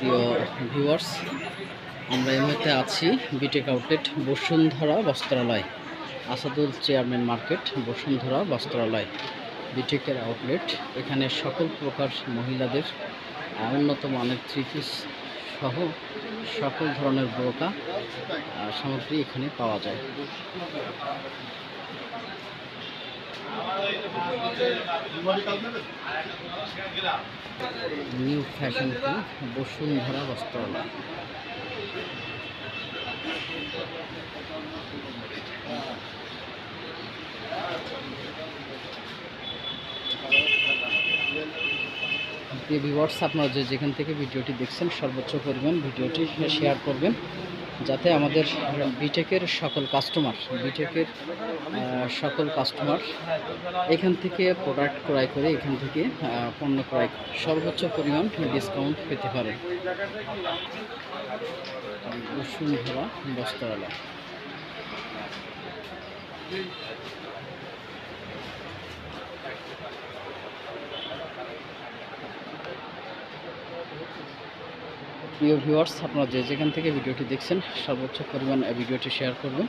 প্রিয় ভিউয়ার্স আমরা এই মুহূর্তে আছি BTech outlet Bashundhara Bastralay, Asadul chairman market Bashundhara Bastralay বিটেকের outlet এখানে সকল প্রকার মহিলাদের উন্নত মানের থ্রি পিস সহ সকল ধরনের বোরকা সামগ্রী এখানে পাওয়া যায়। নিউ ফ্যাশন কি? বসুন্ধরা বস্ত্রালয়। প্রিয় ভিউয়ার্স আপনারা যে যেখান থেকে ভিডিওটি দেখছেন, সর্বোচ্চ পরিমাণ ভিডিওটি শেয়ার করবেন, যাতে আমাদের বিটেকের সকল কাস্টমার বিটেকের সকল কাস্টমার এখান থেকে প্রোডাক্ট ক্রয় করে, এখান থেকে পণ্য ক্রয় সর্বোচ্চ পরিমাণ ডিসকাউন্ট পেতে পারেন। বসুন্ধরা বস্ত্রালয় প্রিয় ভিউয়ার্স, আপনারা যে যেখান থেকে ভিডিওটি দেখছেন, সর্বোচ্চ পরিমাণ ভিডিওটি শেয়ার করবেন।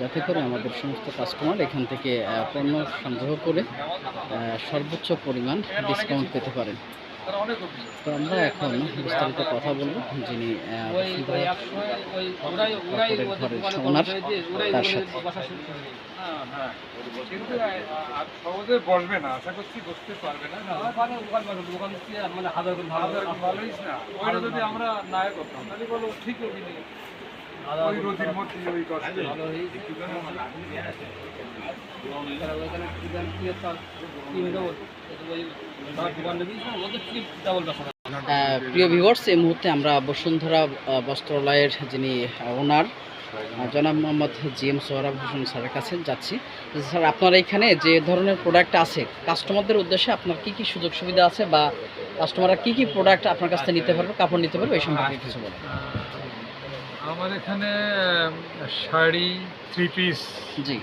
যাতে করে আমাদের সমস্ত কাস্টমার এখান থেকে পণ্য সংগ্রহ করে সর্বোচ্চ পরিমাণ ডিসকাউন্ট পেতে পারেন। তো আমরা এখন বিস্তারিত কথা বলব। যিনি আহ, বসুন্ধরা কাপড়ের ঘরের ওনার তার সাথে। সহজে বসবে না। আশা করছি বসতে পারবে না। মানে হাজার গুণ ভালো। আমাদের ভালোই না। ওইটা যদি আমরা না হতাম করতাম তাহলে বলো ঠিক হবে। প্রিয় ভিউয়ার্স এই মুহূর্তে আমরা বসুন্ধরা বস্ত্রালয়ের যিনি ওনার জনাব মোহাম্মদ জি এম সোহরাব হোসেন স্যারের কাছে যাচ্ছি। স্যার, আপনার এখানে যে ধরনের প্রোডাক্ট আছে কাস্টমারদের উদ্দেশ্যে আপনার কি কি সুযোগ সুবিধা আছে বা কাস্টমাররা কি কি প্রোডাক্ট আপনার কাছ থেকে নিতে পারবে, কাপড় নিতে পারবে, এই সম্পর্কে কিছু বলেন। আমার এখানে শাড়ি থ্রি পিস জি।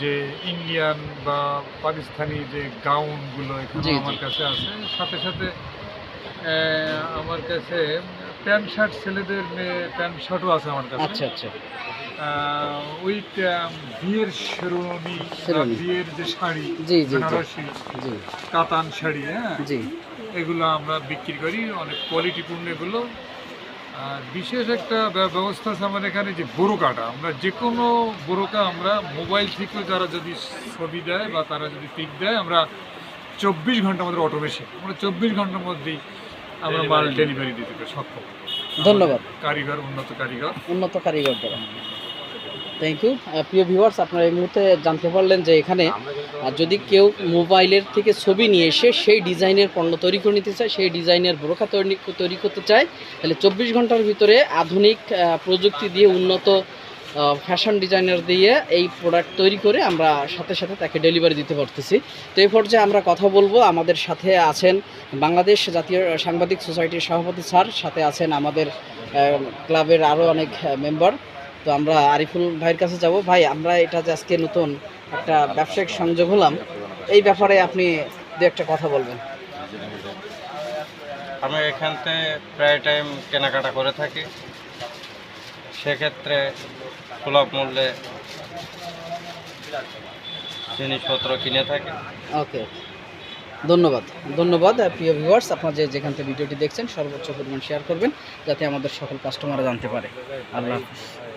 যে ইন্ডিয়ান বা পাকিস্তানি যে গাউনগুলো এখানে। আমার কাছে আছে। সাথে সাথে আমার কাছে প্যান্ট শার্ট ছেলেদের প্যান্ট শার্টও আছে আমার কাছে। আচ্ছা আচ্ছা। ওই বিয়ের শেরওয়ানি। বিয়ের যে শাড়ি জি, জি, জি। কাতান শাড়ি হ্যাঁ? জি। এগুলো আমরা বিক্রি করি অনেক কোয়ালিটিপূর্ণ এগুলো। বিশেষ একটা ব্যবস্থা আছে আমাদের এখানে যে বোরোকাটা আমরা যে কোনো বোরোকা আমরা মোবাইল থেকে যারা যদি ছবি দেয় বা তারা যদি পিক দেয় আমরা চব্বিশ ঘণ্টা আমাদের অটোমেশন। আমরা চব্বিশ ঘণ্টার মধ্যেই আমরা মাল ডেলিভারি দিতে পারি সক্ষম। ধন্যবাদ। কারিগর উন্নত কারিগর। উন্নত কারিগর দ্বারা। থ্যাংক ইউ প্রিয় ভিউয়ার্স আপনারা এই মুহূর্তে জানতে পারলেন যে এখানে যদি কেউ মোবাইলের থেকে ছবি নিয়ে এসে সেই ডিজাইনের পণ্য তৈরি করে নিতে চায়, সেই ডিজাইনের বোরখা তৈরি তৈরি করতে চায়, তাহলে চব্বিশ ঘণ্টার ভিতরে আধুনিক প্রযুক্তি দিয়ে উন্নত ফ্যাশন ডিজাইনার দিয়ে এই প্রোডাক্ট তৈরি করে আমরা সাথে সাথে তাকে ডেলিভারি দিতে পারতেছি। তো এই পর্যায়ে আমরা কথা বলব। আমাদের সাথে আছেন বাংলাদেশ জাতীয় সাংবাদিক সোসাইটির সভাপতি স্যার, সাথে আছেন আমাদের ক্লাবের আরও অনেক মেম্বার তো আমরা আরিফুল ভাইয়ের কাছে যাব। ভাই আমরা এটা যে আজকে নতুন একটা ব্যবসায়িক সংযোগ হলাম এই ব্যাপারে আপনি দু একটা কথা বলবেন। আমি এখান থেকে প্রায় টাইম কেনাকাটা করে থাকি। সেক্ষেত্রে সুলভ মূল্যে জিনিসপত্র কিনে থাকি। ওকে। ধন্যবাদ। ধন্যবাদ প্রিয় ভিউয়ার্স আপনারা যে যেখান থেকে ভিডিওটি দেখছেন সর্বোচ্চ পরিমাণ শেয়ার করবেন যাতে আমাদের সকল কাস্টমাররা জানতে পারে। আল্লাহ হাফিজ।